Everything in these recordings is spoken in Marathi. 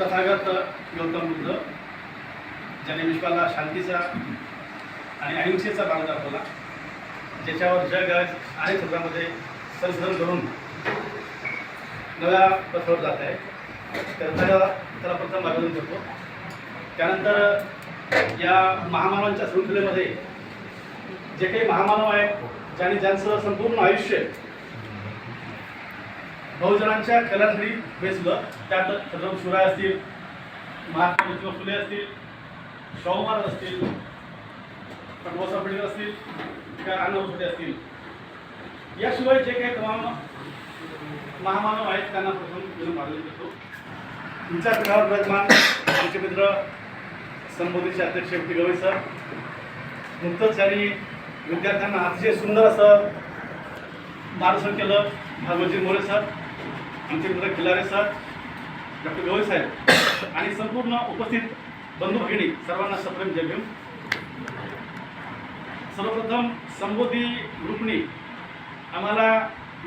तथागत गौतम बुद्ध ज्याने विश्वाला शांतीचा आणि अहिंसेचा मार्ग दाखवला ज्याच्यावर जग आज अनेक क्षेत्रामध्ये संशोधन करून नव्या पथावर जात आहे. तर त्याला त्याला प्रथम अभिनंदन करतो. त्यानंतर या महामानवांच्या शृंखलेमध्ये जे काही महामानव आहेत ज्यांनी ज्यांचं संपूर्ण आयुष्य बहुजनांच्या कलासाठी बेसलं त्यात छत्रपती शिवराय असतील महात्मा ज्योतिबा फुले असतील शाहू महाराज असतील पटवर्ष पटेल असतील किंवा अण्णाभाऊ असतील. याशिवाय जे काही तमाम महामानव आहेत त्यांना प्रथम मी मार्गदर्शन करतो. तुमच्या पिठावर विराजमान आमचे मित्र संबोधीचे अध्यक्ष व्यक्ती गवई सर नुकतंच त्यांनी विद्यार्थ्यांना अतिशय सुंदर असं मार्गदर्शन केलं. भागवतजी मोरे सर आमचे मित्र खिलारे सर डॉक्टर गवई साहेब आणि संपूर्ण उपस्थित बंधू भगिनी सर्वांना सप्रेम जय भीम. सर्वप्रथम संबोधी ग्रुपनी आम्हाला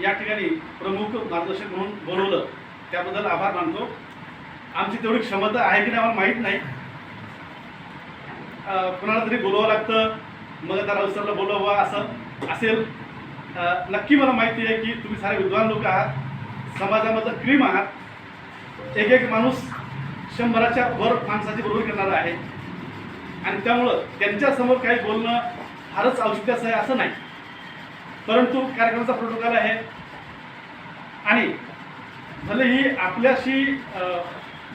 या ठिकाणी प्रमुख मार्गदर्शक म्हणून बोलवलं. त्याबद्दल आभार मानतो. आमची तेवढी क्षमता आहे की नाही आम्हाला माहीत नाही. कुणाला तरी बोलवावं लागतं. मग आता राऊत बोलवा असं असेल. नक्की मला माहिती आहे की तुम्ही सारे विद्वान लोक आहात. समाजामधलं क्रीम आहात. एक एक माणूस शंभराच्या वर माणसाची बरोबर करणारा आहे. आणि त्यामुळं त्यांच्यासमोर काही बोलणं फारच औचित्याचं आहे असं नाही. परंतु कार्यक्रमाचा प्रोटोकॉल आहे? आणि भलेही आपल्याशी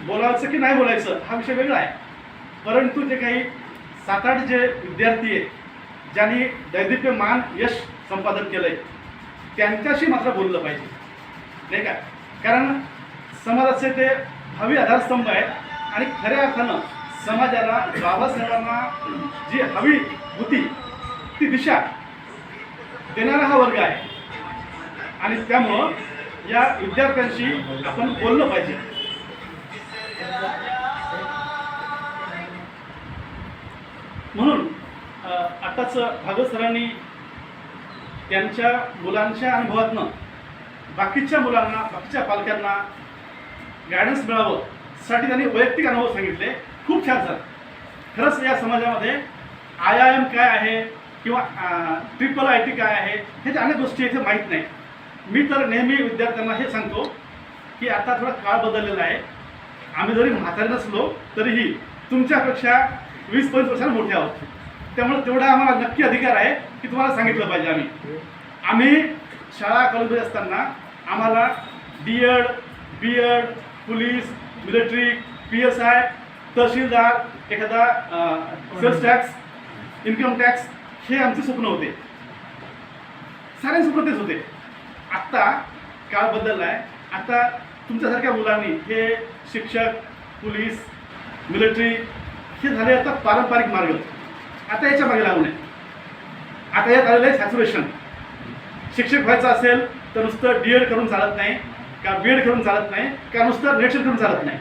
बोलायचं की नाही बोलायचं हा विषय वेगळा आहे. परंतु जे काही सात आठ जे विद्यार्थी आहेत ज्यांनी दैदिप्यमान यश संपादन केलं आहे त्यांच्याशी मात्र बोललं पाहिजे. नाही का? कारण समाजाचे ते हवी आधारस्तंभ आहेत आणि खऱ्या अर्थानं समाजाला बाबासाहेबांना जी हवी होती ती दिशा देणारा हा वर्ग आहे. आणि त्यामुळं या विद्यार्थ्यांशी आपण बोललं पाहिजे. म्हणून आताच भागवत सरांनी त्यांच्या मुलांच्या अनुभवातनं बाकीच्या मुलांना बाकीच्या पालकांना गायडन्स मिळावं साठी त्यांनी वैयक्तिक अनुभव सांगितले. खूप छान झालं. खरंच या समाजामध्ये आय आय एम काय आहे किंवा ट्रिपल आय टी काय आहे ह्याच्या अनेक गोष्टी इथे माहीत नाही. मी तर नेहमी विद्यार्थ्यांना हे सांगतो की आता थोडा काळ बदललेला आहे. आम्ही जरी म्हातारे नसलो तरीही तुमच्यापेक्षा वीस पंचवीस वर्षांना मोठे आहोत. त्यामुळे तेवढा आम्हाला नक्की अधिकार आहे की तुम्हाला सांगितलं पाहिजे आम्ही. आम्ही शाळा कॉलेजमध्ये असताना आम्हाला D Ed B Ed police military P S I तहसीलदार एखादा सेल्स टॅक्स इन्कम टॅक्स हे आमचे स्वप्न होते. सारे स्वप्न तेच होते. आत्ता काळ बदलला आहे आता तुमच्यासारख्या मुलांनी हे शिक्षक पोलीस मिलिटरी हे झाले आता पारंपरिक मार्ग. आता याच्या मागे लागू नये आता यात आलेलं आहे सॅच्युरेशन शिक्षक व्हायचं असेल तर नुसतं डी एड करून चालत नाही का बी एड करून चालत नाही का नुसतं नेटशेट करून चालत नाही.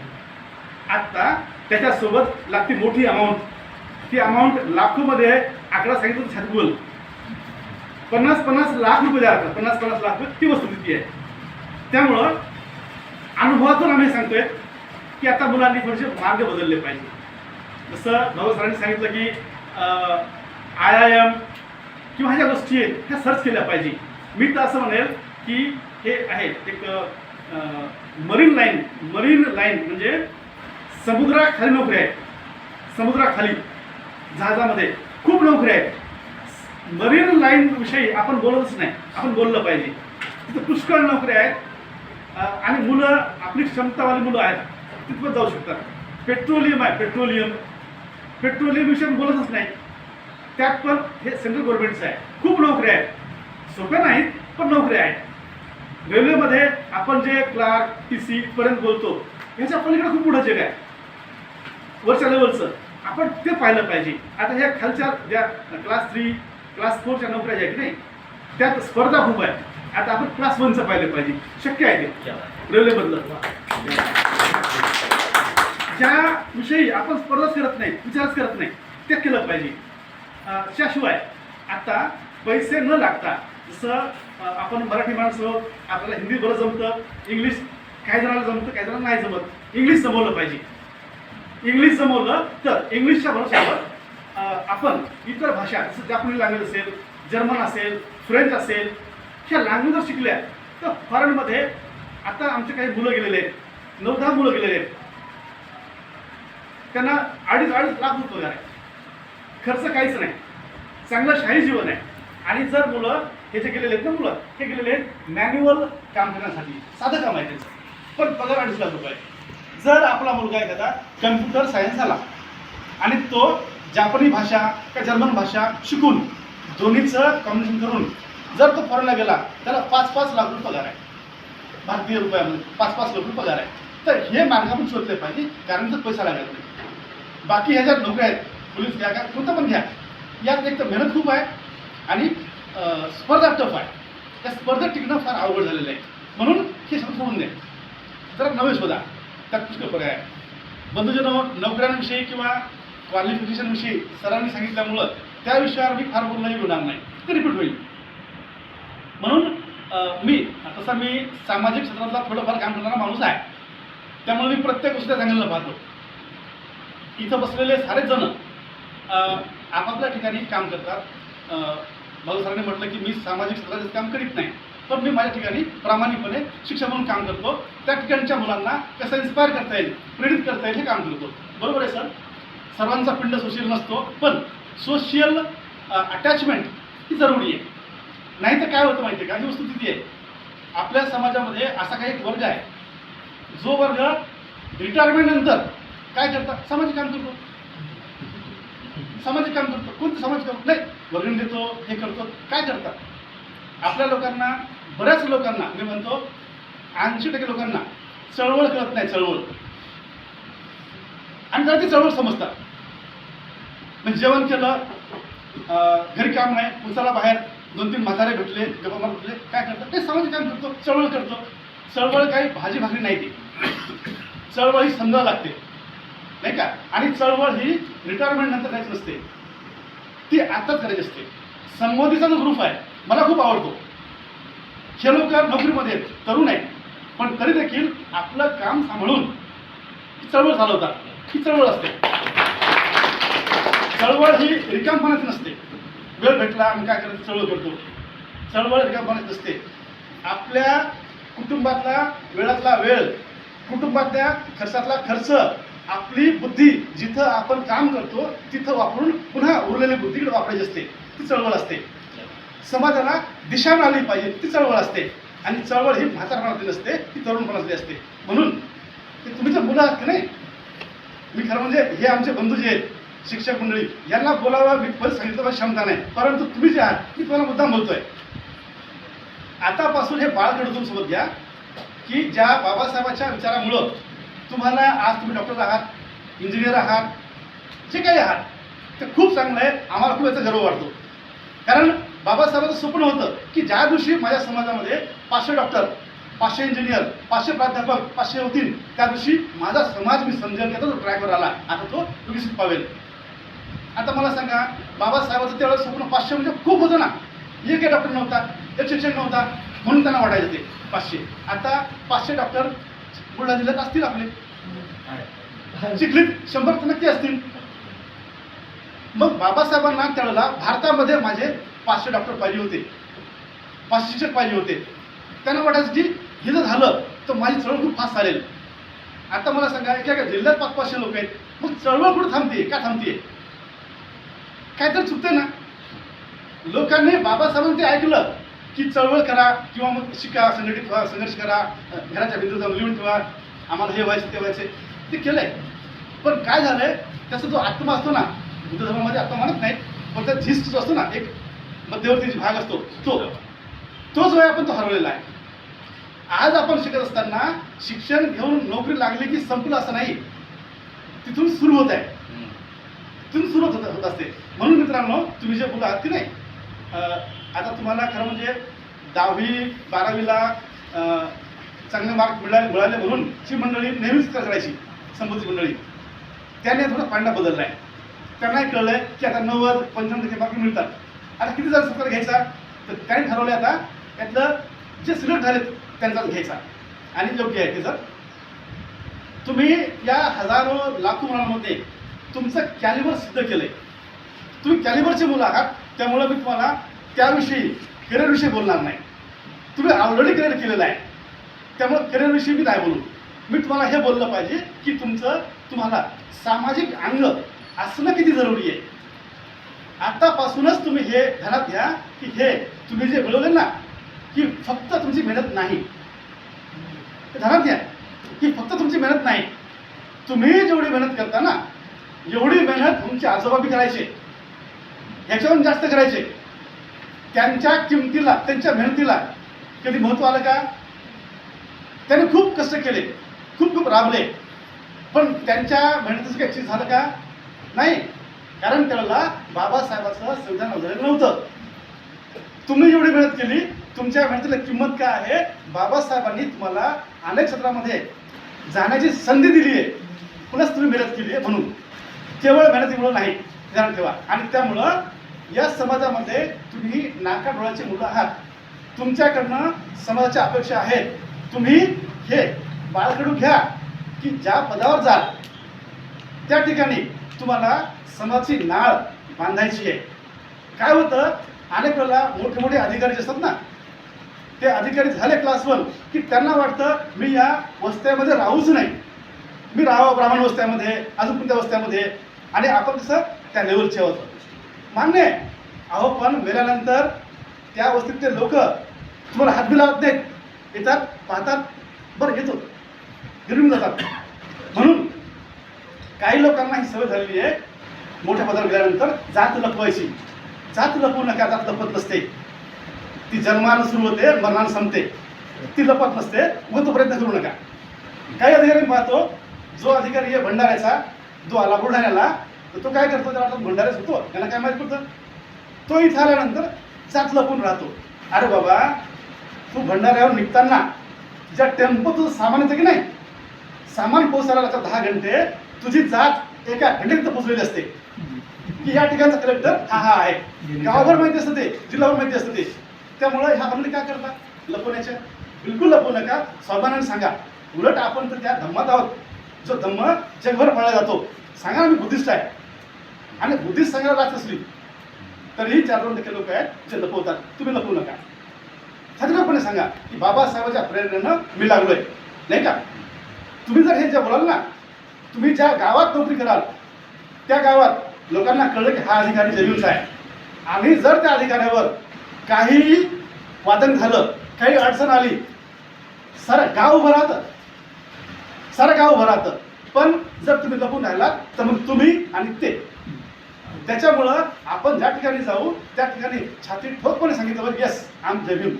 आत्ता त्याच्यासोबत लागते मोठी अमाऊंट ती अमाऊंट लाखोमध्ये आकडा सांगितलं तर पन्नास पन्नास लाख रुपये द्या लागतात पन्नास पन्नास लाख रुपये ती वस्तुस्थिती आहे? त्यामुळं अनुभवातून आम्ही सांगतोय की आता मुलांनी थोडेसे मार्ग बदलले पाहिजे. जसं भाऊ सरांनी सांगितलं की आय आय एम किंवा ह्या ज्या गोष्टी आहेत ह्या सर्च केल्या पाहिजे. मी तर असं म्हणेल की हे आहे एक मरीन लाईन मरीन लाईन म्हणजे समुद्राखाली नोकरी आहे. समुद्राखाली जहाजामध्ये खूप नोकरी आहेत मरीन लाईन विषयी आपण बोलतच नाही. आपण बोललं पाहिजे. तिथं पुष्कळ नोकऱ्या आहेत. आणि मुलं आपली क्षमतावाली मुलं आहेत. तिथं जाऊ शकतात. पेट्रोलियम आहे पेट्रोलियम. पेट्रोलियम विषयी बोलतच नाही. त्यात पण हे सेंट्रल गव्हर्नमेंटचं आहे. खूप नोकऱ्या आहेत. सोप्या नाहीत पण नोकऱ्या आहेत. रेल्वेमध्ये आपण जे क्लार्क टी सी पर्यंत बोलतो ह्याच्या पलीकडे खूप मोठं जग आहे. वरच्या लेवलचं आपण ते पाहिलं पाहिजे. आता ह्या खालच्या ज्या क्लास थ्री क्लास फोरच्या नोकऱ्या ज्या आहेत की नाही त्यात स्पर्धा खूप आहे. आता आपण क्लास वनचं पाहिलं पाहिजे. शक्य आहे ते. रेल्वेमधलं. ज्या विषयी आपण स्पर्धाच करत नाही विचारच करत नाही ते केलं पाहिजे. त्याशिवाय आता पैसे न लागता जसं आपण मराठी माणसं आपल्याला हिंदी बरं जमतं इंग्लिश काही जणांना जमतं काही जणांना नाही जमत. इंग्लिश जमवलं पाहिजे. इंग्लिश जमवलं तर इंग्लिशच्या भरोश्यावर आपण इतर भाषा जसं जापनीज लँग्वेज असेल जर्मन असेल फ्रेंच असेल ह्या लँग्वेज जर शिकल्या तर फॉरेनमध्ये आता आमचे काही मुलं गेलेले आहेत. नऊ दहा मुलं गेलेले आहेत. त्यांना अडीच अडीच लाख रुपये पगार आहे. खर्च काहीच नाही. चांगलं शाही जीवन आहे. आणि जर मुलं हे जे गेलेले आहेत ना मुलं हे गेलेले आहेत मॅन्युअल काम करण्यासाठी. साधं काम आहे त्यांचं पण पगार अडीच लाख रुपये. आहे. जर आपला मुलगा एखादा कम्प्युटर सायन्स झाला. आणि तो जापानी भाषा का जर्मन भाषा शिकून दोन्हीचं कॉम्बिनेशन करून जर तो फॉरेनला गेला त्याला पाच पाच लाख रुपये पगार आहे. भारतीय रुपयामध्ये पाच पाच लाख रुपये पगार आहे. तर हे मार्ग आपण शोधले पाहिजे कारण तर पैसा लागत नाही. बाकी ह्या ज्या नोकऱ्या आहेत पोलीस घ्या का कोणतं पण घ्या. यात एक तर मेहनत खूप आहे आणि स्पर्धा टफ आहे त्या स्पर्धा टिकणं फार अवघड झालेलं आहे. म्हणून हे सगळं सोडून द्या जरा नवे शोधा. त्यात पुष्कळ पर्याय आहे. बंधूजन नोकऱ्यांविषयी किंवा क्वालिफिकेशनविषयी सरांनी सांगितल्यामुळं त्या विषयावर मी फार बोलणंही होणार नाही. ते रिपीट होईल. म्हणून मी तसा मी सामाजिक क्षेत्रातला थोडंफार काम करणारा माणूस आहे. त्यामुळे मी प्रत्येक गोष्टीला सांगायला पाहतो. इथं बसलेले सारेच जण आपापल्या ठिकाणी काम करतात. अं, भाऊ सरांनी म्हटलं की मी सामाजिक क्षेत्रात काम करीत नाही पण मी माझ्या ठिकाणी प्रामाणिकपणे शिक्षक म्हणून काम करतो. त्या ठिकाणच्या मुलांना कसं इन्स्पायर करता येईल प्रेरित करता येईल हे काम करतो. बरोबर आहे सर? सर्वांचा पिंड सोशल नसतो पण सोशियल अटॅचमेंट ही जरुरी आहे. नाही तर काय होतं माहिती आहे का? ही वस्तुस्थिती आहे. आपल्या समाजामध्ये असा काही एक वर्ग आहे. जो वर्ग रिटायरमेंटनंतर काय करतात? सामाजिक काम करतो. सामाजिक काम करतो. कोणतं सामाजिक काम नाही वर्गणी देतो हे करतो. काय करतात? आपल्या लोकांना बऱ्याच लोकांना मी म्हणतो ऐंशी टक्के लोकांना चळवळ कळत नाही चळवळ. आणि त्याला ती चळवळ समजतात. म्हणजे जेवण केलं घरी काम नाही उचला बाहेर दोन तीन म्हातारे भेटले गप्पा भेटले काय करतात? ते सामाजिक काम करतो चळवळ करतो. चळवळ काही भाजी भाकरी नाही ती. चळवळ ही समजावं लागते. नाही का? आणि चळवळ ही रिटायरमेंट नंतर करायची नसते. ती आताच करायची असते. संमोदीचा जो ग्रुप आहे मला खूप आवडतो. हे लोक नोकरीमध्ये तरुण आहेत. पण तरी देखील आपलं काम सांभाळून ही चळवळ चालवतात. ही चळवळ असते. चळवळ ही रिकामपणाची नसते. वेळ भेटला आम्ही काय करायचं? चळवळ करतो. चळवळ रिकामपणाची नसते. आपल्या कुटुंबातला वेळातला वेळ कुटुंबातल्या खर्चातला खर्च आपली बुद्धी जिथं आपण काम करतो तिथं वापरून पुन्हा उरलेली बुद्धीकडे वापरायची असते. ती चळवळ असते. समाजाला दिशा मिळाली पाहिजे ती चळवळ असते. आणि चळवळ ही म्हातारपणातली नसते ती तरुणपणातली असते. म्हणून ते तुम्ही जर मुलं आहात की नाही? मी खरं म्हणजे हे आमचे बंधू जे आहेत शिक्षक मंडळी यांना बोलावं मी पण सांगितलं क्षमता नाही. परंतु तुम्ही जे आहात मी तुम्हाला मुद्दाम बोलतोय. आतापासून हे बाळ घडवून सोबत घ्या की ज्या बाबासाहेबांच्या विचारामुळं तुम्हाला आज तुम्ही डॉक्टर आहात इंजिनियर आहात जे काही आहात ते खूप चांगलं आहे आम्हाला खूप याचा गर्व वाटतो. कारण बाबासाहेबांचं स्वप्न होतं की ज्या दिवशी माझ्या समाजामध्ये पाचशे डॉक्टर पाचशे इंजिनियर पाचशे प्राध्यापक पाचशे होतील त्या दिवशी माझा समाज मी समजेल की तो ट्रॅकवर आला. आता तो विकसित पावेल. आता मला सांगा बाबासाहेबांचं त्यावेळेस स्वप्न पाचशे म्हणजे खूप होतं ना. एक काही डॉक्टर नव्हता एक शिक्षक नव्हता म्हणून त्यांना वाटायचं ते पाचशे. आता पाचशे डॉक्टर बुलढाणा जिल्ह्यात असतील आपले. शिकलीत शंभर नक्की असतील. मग बाबासाहेबांना त्यावेळेला भारतामध्ये माझे पाचशे डॉक्टर पाहिजे होते. पाचशे शिक्षक पाहिजे होते. त्यांना वाटायचं की हे जर झालं तर माझी चळवळ खूप फास्ट चालेल. आता मला सांगा एका एका जिल्ह्यात पाच पाचशे लोक आहेत. मग चळवळ कुठं थांबते का थांबते काय तर चुकते ना? लोकांनी बाबासाहेबांनी ते ऐकलं. की चळवळ करा किंवा मग शिका संघटित व्हा संघर्ष करा घराच्या भिंतीत जाऊन लिहून ठेवा आम्हाला हे व्हायचं ते व्हायचे ते केलंय. पण काय झालंय त्याचा जो आत्मा असतो ना बुद्ध धर्मामध्ये आत्मा म्हणत नाही पण त्या झिस्ट जो असतो ना एक मध्यवर्ती भाग असतो तो तो जो आहे आपण तो हरवलेला आहे. आज आपण शिकत असताना शिक्षण घेऊन नोकरी लागली की संपलं असं नाही. तिथून सुरू होत आहे. तिथून सुरू होत होत असते. म्हणून मित्रांनो तुम्ही जे बोला आहात की नाही आता तुम्हाला खरं म्हणजे दहावी बारावीला चांगले मार्क मिळाले मिळाले म्हणून ही मंडळी नेहमीच करायची संबंधित मंडळी. त्याने थोडा पांडा बदलला आहे त्यांनाही आहे की आता नव्वद पंच्याण्णव टक्के मार्क मिळतात. आता किती जण सत्तर घ्यायचा? तर त्याने ठरवलं आता यातलं जे सिलेक्ट झालेत त्यांचाच घ्यायचा. आणि योग्य आहे ते सर तुम्ही या हजारो लाखो मुलांमध्ये तुमचं कॅलिबर सिद्ध आहे तुम्ही कॅलिबरचे मुलं आहात त्यामुळं मी तुम्हाला त्याविषयी करिअरविषयी बोलणार नाही. तुम्ही ऑलरेडी करिअर केलेलं आहे. त्यामुळं करिअरविषयी मी नाही बोलू. मी तुम्हाला हे बोललं पाहिजे की तुमचं तुम्हाला सामाजिक अंग असणं किती जरुरी आहे. आतापासूनच तुम्ही हे ध्यानात घ्या की हे तुम्ही जे मिळवले ना की फक्त तुमची मेहनत नाही. ध्यानात घ्या की फक्त तुमची मेहनत नाही. तुम्ही जेवढी मेहनत करता ना एवढी मेहनत तुमचे आजोबा बी करायचे. ह्याच्याहून जास्त करायचे. त्यांच्या किमतीला त्यांच्या मेहनतीला कधी महत्त्व आलं का? त्याने खूप कष्ट केले खूप खूप राबले. पण त्यांच्या मेहनतीचं काही चीज झालं का? नाही. कारण त्याला बाबासाहेबाचं संविधान झालेलं नव्हतं. तुम्ही जेवढी मेहनत केली तुमच्या मेहनतीला किंमत काय आहे? बाबासाहेबांनी तुम्हाला अनेक क्षेत्रामध्ये जाण्याची संधी दिली आहे. पुन्हाच तुम्ही मेहनत केली आहे म्हणून. केवळ मेहनतीमुळं नाही. ध्यान ठेवा. आणि त्यामुळं या समाजामध्ये तुम्ही नाका डोळ्याचे मुलं आहात. तुमच्याकडनं समाजाच्या अपेक्षा आहेत. तुम्ही हे बाळकडून घ्या की ज्या पदावर जाल त्या ठिकाणी तुम्हाला समाजाची नाळ बांधायची आहे. काय होतं? अनेक वेळेला मोठे मोठे अधिकारी असतात ना ते अधिकारी झाले क्लास वन की त्यांना वाटतं मी या वस्त्यामध्ये राहूच नाही. मी राहावं ब्राह्मण वस्त्यामध्ये अजून कोणत्या वस्त्यामध्ये? आणि आपण कसं? त्या लेवलचे होतं मान्य आहे. अहो पण मेल्यानंतर त्या वस्तीतले लोक तुम्हाला हातबी लावत नाहीत. येतात पाहतात. बरं येतो. गिरून जातात. म्हणून काही लोकांना ही सवय झालेली आहे. मोठ्या पदावर गेल्यानंतर जात लपवायची. जात लपवू नका जात लपत नसते. ती जन्मानं सुरू होते मरणानं संपते. ती लपत नसते मग तो प्रयत्न करू नका. काही अधिकारी पाहतो जो अधिकारी आहे भंडाऱ्याचा जो आला बुलढाण्याला तर तो काय करतो त्याला वाटतं भंडाऱ्याच होतो त्याला काय माहिती पडतं? तो इथं आल्यानंतर जात लपून राहतो. अरे बाबा तू भंडाऱ्यावर निघताना ज्या टेम्पो तुझं सामान येतं की नाही सामान पोहोचायला लागतात दहा घंटे तुझी जात एका घंटेत पोहोचलेली असते. की या ठिकाणचा कलेक्टर हा हा आहे. गावाभर माहिती असतं ते जिल्हाभर माहिती असतं ते. त्यामुळं ह्या हल्ली काय करतात लपवण्याच्या. बिलकुल लपवू नका. स्वाभिमानाने सांगा. उलट आपण तर त्या धम्मात आहोत. जो धम्म जगभर पाळला जातो. सांगा ना मी बुद्धिस्ट आहे. आणि बुद्धिस्ट सांगायला लागत असली तरीही चार दोन टक्के लोक आहेत जे लपवतात. तुम्ही लपवू नका. खात्रीपणे सांगा की बाबासाहेबांच्या प्रेरणेनं मी लागलोय. नाही का? तुम्ही जर हे जे बोलाल ना तुम्ही ज्या गावात नोकरी कराल त्या गावात लोकांना कळलं की हा अधिकारी जमीनचा आहे. आणि जर त्या अधिकाऱ्यावर काही वादन झालं काही अडचण आली सारं गाव उभं राहतं. सारं गाव उभं राहतं. पण जर तुम्ही लपून राहिलात तर मग तुम्ही आणि ते. त्याच्यामुळं आपण ज्या ठिकाणी जाऊ त्या ठिकाणी छाती ठोकपणे सांगितलं बरं येस आम जमीन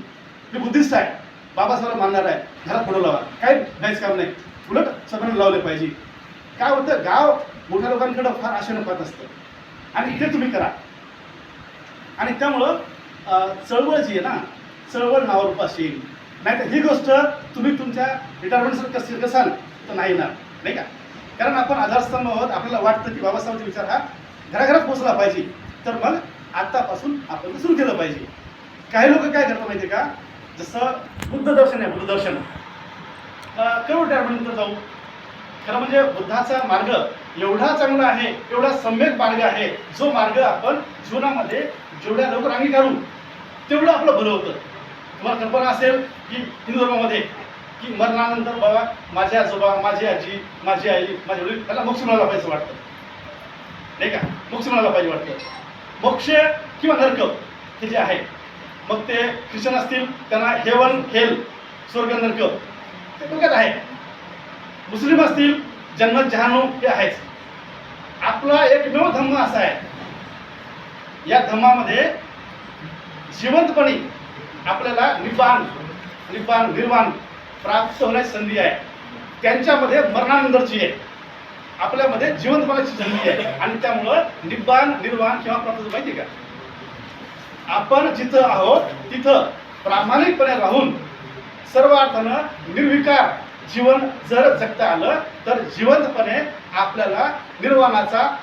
मी बुद्धिस्ट आहे. बाबासाहेब मानणार आहे. घरात फोटो लावा. काही नाहीच काम नाही. उलट सगळ्यांना लावले पाहिजे. काय होतं? गाव मोठ्या लोकांकडं फार आशेनं पाहत असतं. आणि ते तुम्ही करा. आणि त्यामुळं चळवळ जी आहे ना चळवळ नावारूपास असेल. नाही तर ही गोष्ट तुम्ही तुमच्या रिटायरमेंट कसं कसाल तर नाही येणार. नाही का? कारण आपण आधारस्तंभ आहोत. आपल्याला वाटतं की बाबासाहेबांचे विचार हा घराघरात पोचला पाहिजे. तर मग आत्तापासून आपण ते सुरू केलं पाहिजे. काही लोक काय करतात माहिती आहे का? जसं बुद्ध दर्शन आहे बुद्ध दर्शन. करोड्यापर्यंत जाऊ. खरं म्हणजे बुद्धाचा मार्ग एवढा चांगला आहे एवढा सम्यक मार्ग आहे जो मार्ग आपण जीवनामध्ये जेवढ्या लवकर अंगीकारू तेवढं आपलं भलं होतं. तुम्हाला कल्पना असेल की हिंदू धर्मामध्ये की मरणानंतर बाबा माझे आजोबा माझी आजी माझी आई माझे वडील त्याला मोक्ष मिळाला पाहिजे वाटतं. नाही का? मोक्ष म्हणायला पाहिजे वाटतं. मोक्ष किंवा नरक हे जे आहे मग ते ख्रिश्चन असतील त्यांना हेवन हेल स्वर्ग नरक ते डोक्यात आहे. मुस्लिम असतील जन्मत जहानू हे आहेच. आपला एकमेव धम्म असा आहे. या धम्मामध्ये जिवंतपणे आपल्याला निबान निबान निर्वाण प्राप्त होण्याची संधी आहे. त्यांच्यामध्ये मरणानंतरची आहे. आपल्यामध्ये जिवंतपणाची संधी आहे आणि त्यामुळं निब्बाण निर्वाण किंवा प्राप्त माहिती आहे का? आपण जिथं आहोत तिथं प्रामाणिकपणे राहून सर्व अर्थानं निर्विकार जीवन जर जगता आलं तर जिवंतपणे आपल्याला निर्वाणाचा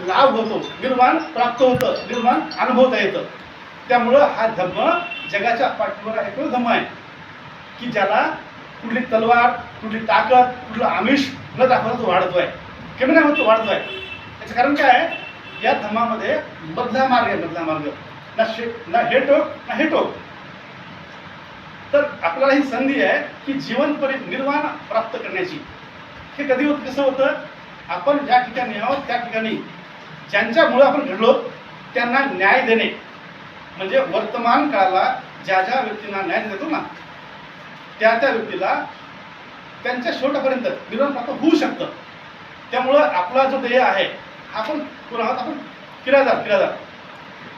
लाभ होतो. निर्माण प्राप्त होतं निर्माण अनुभवता येतं. त्यामुळं हा धम्म जगाच्या पाठीवर एक धम्म आहे. की ज्याला कुठली तलवार कुठली ताकद कुठलं आमिष न दाखवत वाढतो आहे कमी नाही वाढतो आहे वाढतोय. याचं कारण काय आहे? या धमामध्ये मधला मार्ग आहे मधला मार्ग. ना शे ना हे टोक ना हे टोक. तर आपल्याला ही संधी आहे की जीवनपरी निर्वाण प्राप्त करण्याची. हे कधी होत कसं होतं? आपण ज्या ठिकाणी आहोत त्या ठिकाणी ज्यांच्यामुळे आपण घडलो त्यांना न्याय देणे. म्हणजे वर्तमान काळाला ज्या ज्या व्यक्तींना न्याय देतो ना त्या त्या व्यक्तीला त्यांच्या शेवटापर्यंत निर्वाण प्राप्त होऊ शकतं. त्यामुळं आपला जो ध्येय आहे आपण कोण आहोत आपण किरादार किरादार.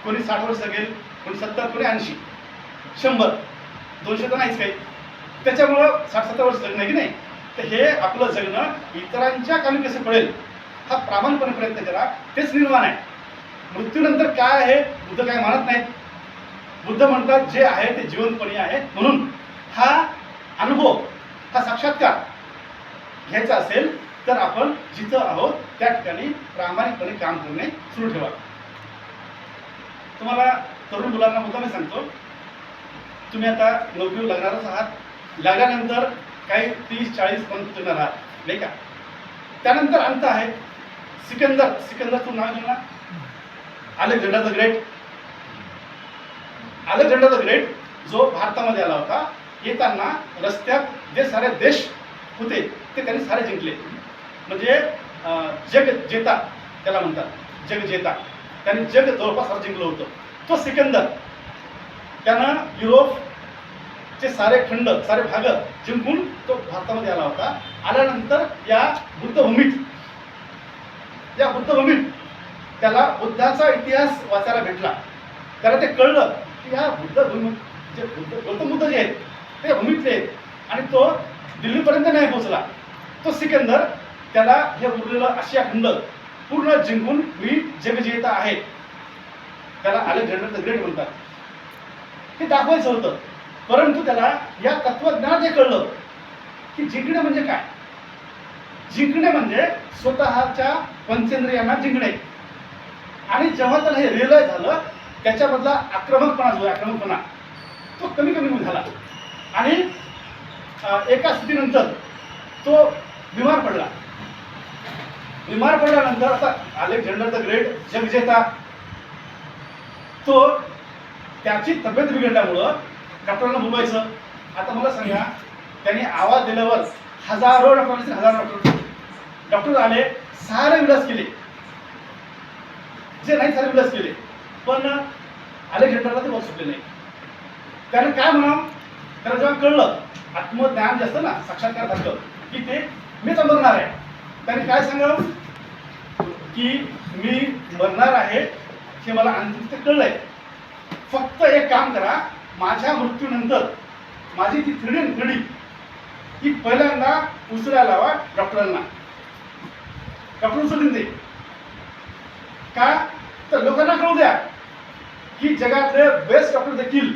कोणी साठ वर्ष जगेल कोणी सत्तर कोणी ऐंशी. शंभर. दोनशे तर नाहीच काही. त्याच्यामुळं साठ सत्तर वर्ष जगणं आहे की नाही? तर हे आपलं जगणं इतरांच्या कामी कसं पडेल हा प्रामाणिकपणे प्रयत्न करा. तेच निर्माण आहे. मृत्यूनंतर काय आहे बुद्ध काय मानत नाहीत. बुद्ध म्हणतात जे आहे ते जिवंतपणे आहे. म्हणून हा अनुभव हा साक्षात्कार घ्यायचा असेल तर आपण जिथं आहोत त्या ठिकाणी प्रामाणिकपणे काम करणे सुरू ठेवा. तुम्हाला तरुण मुलांना मुद्दा मी सांगतो तुम्ही आता नोकरीवर लागणारच आहात. लागल्यानंतर काही तीस चाळीस पंच येणार आहात नाही का? त्यानंतर अंत आहे सिकंदर. सिकंदर तू नाव घेणार Alexander the great. Alexander the great जो भारतामध्ये आला होता येताना रस्त्यात जे सारे देश होते ते त्यांनी सारे जिंकले. म्हणजे जग जेता त्याला म्हणतात. जग जेता. त्याने जग जवळपास जिंकलं होतं. तो सिकंदर. त्यानं युरोपचे सारे खंड सारे भाग जिंकून तो भारतामध्ये आला होता. आल्यानंतर या बुद्धभूमीत या बुद्धभूमीत त्याला बुद्धाचा इतिहास वाचायला भेटला. त्याला ते कळलं की या बुद्धभूमी जे बुद्ध गौतम बुद्ध जे आहेत ते भूमीतले आहेत. आणि तो दिल्लीपर्यंत नाही पोहोचला. तो सिकंदर त्याला हे उरलेलं आशिया अखंड पूर्ण जिंकून मी जगजेता आहे. त्याला अलेक्झांडर द ग्रेट म्हणतात हे दाखवायचं होतं. परंतु त्याला या तत्वज्ञानात हे कळलं की जिंकणे म्हणजे काय? जिंकणे म्हणजे स्वतःच्या पंचेंद्रियांना जिंकणे. आणि जेव्हा त्याला हे रिअलाइज झालं त्याच्यामधला आक्रमकपणा जो आहे आक्रमकपणा तो कमी कमी झाला. आणि एका स्थितीनंतर तो बिमार पडला. बिमार पडल्यानंतर आता अलेक्झांडर द ग्रेट जगजेता तो त्याची तब्येत बिघडल्यामुळं डॉक्टरांना बोलवायचं. आता मला सांगा त्यांनी आवाज दिल्यावर हजारो डॉक्टर हजारो डॉक्टर डॉक्टर आले सारे विलास केले. जे नाही सारे विलास केले. पण अलेक्झांडरला ते बस सुटले नाही. त्यानं काय म्हणावं? त्याला जेव्हा कळलं आत्मज्ञान जे असतं ना साक्षात्कार झालं की ते मीच मरणार आहे. त्याने काय सांगावं? की मी मरणार आहे हे मला अंतिम ते कळलंय. फक्त एक काम करा माझ्या मृत्यूनंतर माझी ती थ्रीडी थ्रीडी ही पहिल्यांदा उचलायला लावा डॉक्टरांना. डॉक्टर उचलून दे का? तर लोकांना कळू द्या की जगातले बेस्ट डॉक्टर देखील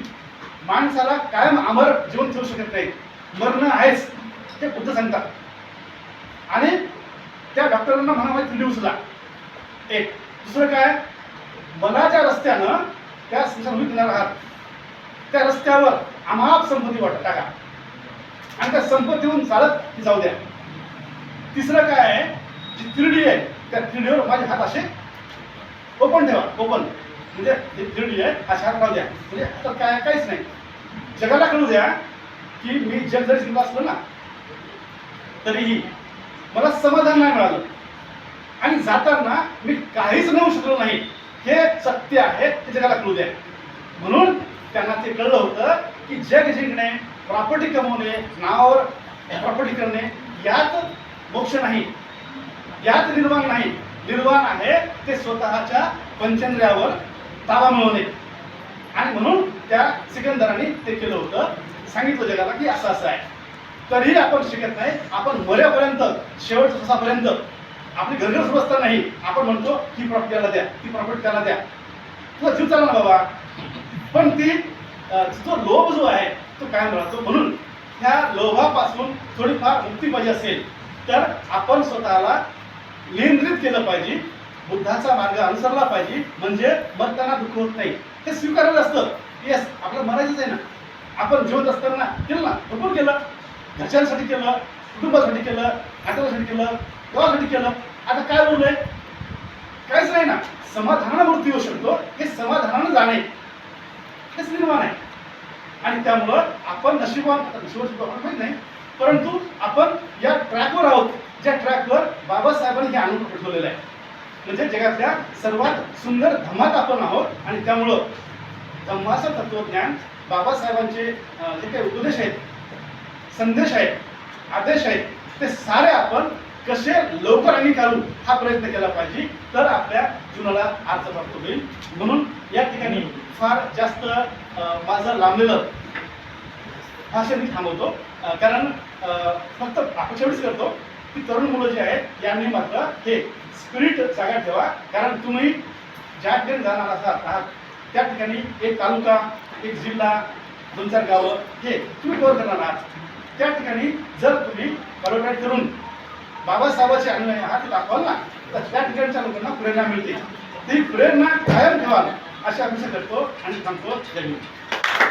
माणसाला कायम अमर जीवन ठेवू शकत नाही मरण आहेच ते बुद्ध सांगतात. आणि डॉक्टरांना म्हणावं माहिती उचला एक. दुसरं काय? मनाच्या रस्त्यानं त्या संसारभूमीत येणार आहात त्या रस्त्यावर अमाप संपत्ती वाटत टाका. आणि त्या संपत्तीहून चालत जाऊ द्या. तिसरं काय आहे? जी थिरडी आहे त्या थिरडीवर माझे हात असे ओपन ठेवा. ओपन. म्हणजे ही थिरडी आहे असे हात लावू द्या. म्हणजे आता काय काहीच नाही. जगाला कळू द्या की मी जग जरी जिंकलं असलो ना तरीही मला समाधान नाही मिळालं. आणि जाताना मी काहीच नेऊ शकलो नाही. हे सत्य आहे ते जगाला कळू द्या. म्हणून त्यांना ते कळलं होतं की जग जिंकणे प्रॉपर्टी कमवणे नावावर प्रॉपर्टी करणे यात मोक्ष नाही. यात निर्वाण नाही. निर्वाण आहे ते स्वतःच्या पंचेंद्रियावर ताबा मिळवणे. आणि म्हणून त्या सिकंदराने ते केलं होतं. सांगितलं जगाला की असं असं आहे. तरीही आपण शिकत नाही. आपण मरेपर्यंत शेवट तासापर्यंत आपली घरघर समजता नाही. आपण म्हणतो ही प्रॉपर्टी त्याला द्या ती प्रॉपर्टी त्याला द्या. तुला जीव चालला ना बाबा? पण ती जो लोभ जो आहे तो कायम राहतो. म्हणून ह्या लोभापासून थोडीफार मुक्ती पाहिजे असेल तर आपण स्वतःला नियंत्रित केलं पाहिजे. बुद्धाचा मार्ग अनुसरला पाहिजे. म्हणजे मरताना दुःख होत नाही. हे स्वीकारलं असतं. येस आपल्याला मरायचंच आहे ना. आपण जिवंत असताना केलं ना? भरपूर केलं. घरच्यांसाठी केलं कुटुंबासाठी केलं नातेवाईसाठी केलं गावासाठी केलं. आता काय बोललंय काहीच नाही ना. समाधानावरती येऊ शकतो. हे समाधानानं जाणे. हेच निर्माण आहे. आणि त्यामुळं आपण नशिबान आता नशिबाची आपण माहीत नाही परंतु आपण या ट्रॅकवर आहोत. ज्या ट्रॅकवर बाबासाहेबांनी हे आणून ठेवलेलं आहे. म्हणजे जगातल्या सर्वात सुंदर धम्मात आपण आहोत. आणि त्यामुळं धम्माचं तत्वज्ञान बाबासाहेबांचे जे काही उपदेश आहेत संदेश आहेत आदेश आहेत ते सारे आपण कसे लवकर अंगीकारू हा प्रयत्न केला पाहिजे तर आपल्या जीवनाला अर्थ प्राप्त होईल. म्हणून या ठिकाणी फार जास्त माझं लांबलेलं भाषण मी थांबवतो. कारण फक्त अपेक्षा एवढीच करतो की तरुण मुलं जे आहेत यांनी मात्र हे स्पिरिट जागा ठेवा. कारण तुम्ही ज्या ठिकाणी जाणार असाल आहात त्या ठिकाणी एक तालुका एक जिल्हा दोन चार गावं हे तुम्ही कव्हर करणार आहात. त्या ठिकाणी जर तुम्ही बरोबर करून बाबासाहेबाचे अनुयायी आहात ते दाखवाल ना तर त्या ठिकाणच्या लोकांना प्रेरणा मिळते. ती प्रेरणा कायम ठेवाल अशी अपेक्षा करतो आणि थांबतो. जय